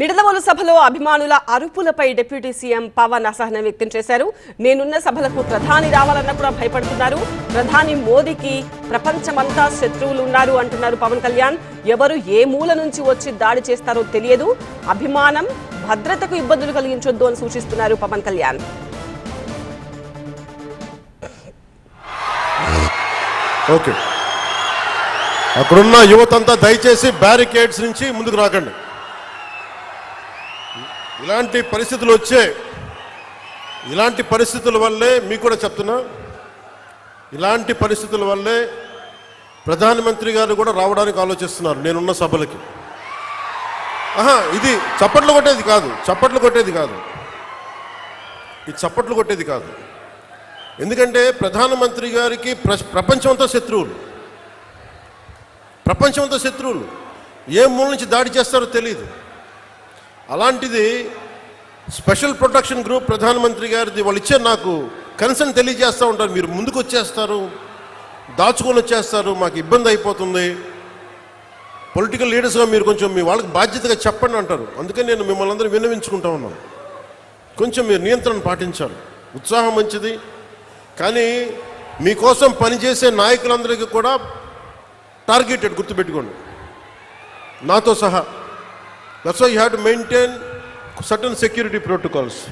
నిడదవోలు సభలో అభిమానుల అరుపులపై deputy CM Pawan అసహనం వ్యక్తం చేశారు. నేనున్న సభలకు ప్రధాని రావాలన్నా కూడా భయపడుతున్నారు. ప్రధాని మోదీకి ప్రపంచమంతా శత్రువులు ఉన్నారు అంటున్నారు పవన్ కళ్యాణ్. ఎవరు ఏ మూల నుంచి వచ్చి దాడి చేస్తారో తెలియదు. అభిమానం భద్రతకు ఇబ్బందులు కలిగించొద్దు అని సూచిస్తున్నారు పవన్ కళ్యాణ్. ఓకే. అక్కడున్న యువతంతా దయచేసి బ్యారికేడ్స్ నుంచి ముందుకు రాకండి. ఇలాంటి పరిస్థితులు వచ్చే ఇలాంటి పరిస్థితుల వల్లే మీకు కూడా చెప్తున్నా ఇలాంటి పరిస్థితుల వల్లే ప్రధానమంత్రి గారు కూడా రావడానికి ఆలోచిస్తున్నారు నేనున్న సభలకి. ఆహా ఇది చప్పట్లు కొట్టేది కాదు చప్పట్లు కొట్టేది కాదు. ఇది చప్పట్లు కొట్టేది కాదు. ఎందుకంటే ప్రధానమంత్రి గారికి ప్ర- ప్రపంచమంతా శత్రువులు. ప్రపంచమంతా శత్రువులు. ఏ మూల నుంచి దాడి చేస్తారో తెలియదు అలాంటిది స్పెషల్ ప్రొటెక్షన్ గ్రూప్ ప్రధానమంత్రి గారిది వాళ్ళు ఇచ్చే నాకు కన్సర్న్ తెలియజేస్తూ ఉంటారు. మీరు ముందుకు వచ్చేస్తారు దాచుకొని వచ్చేస్తారు మాకు ఇబ్బంది అయిపోతుంది. పొలిటికల్ లీడర్స్గా మీరు కొంచెం మీ వాళ్ళకి బాధ్యతగా చెప్పండి అంటారు. అందుకని నేను మిమ్మల్ని అందరూ విన్నవించుకుంటా ఉన్నాను. కొంచెం మీరు నియంత్రణ పాటించాలి. ఉత్సాహం మంచిది. కానీ మీకోసం పనిచేసే నాయకులందరికీ కూడా టార్గెటెడ్ గుర్తుపెట్టుకోండి. నాతో సహా. That's why you have to maintain certain security protocols.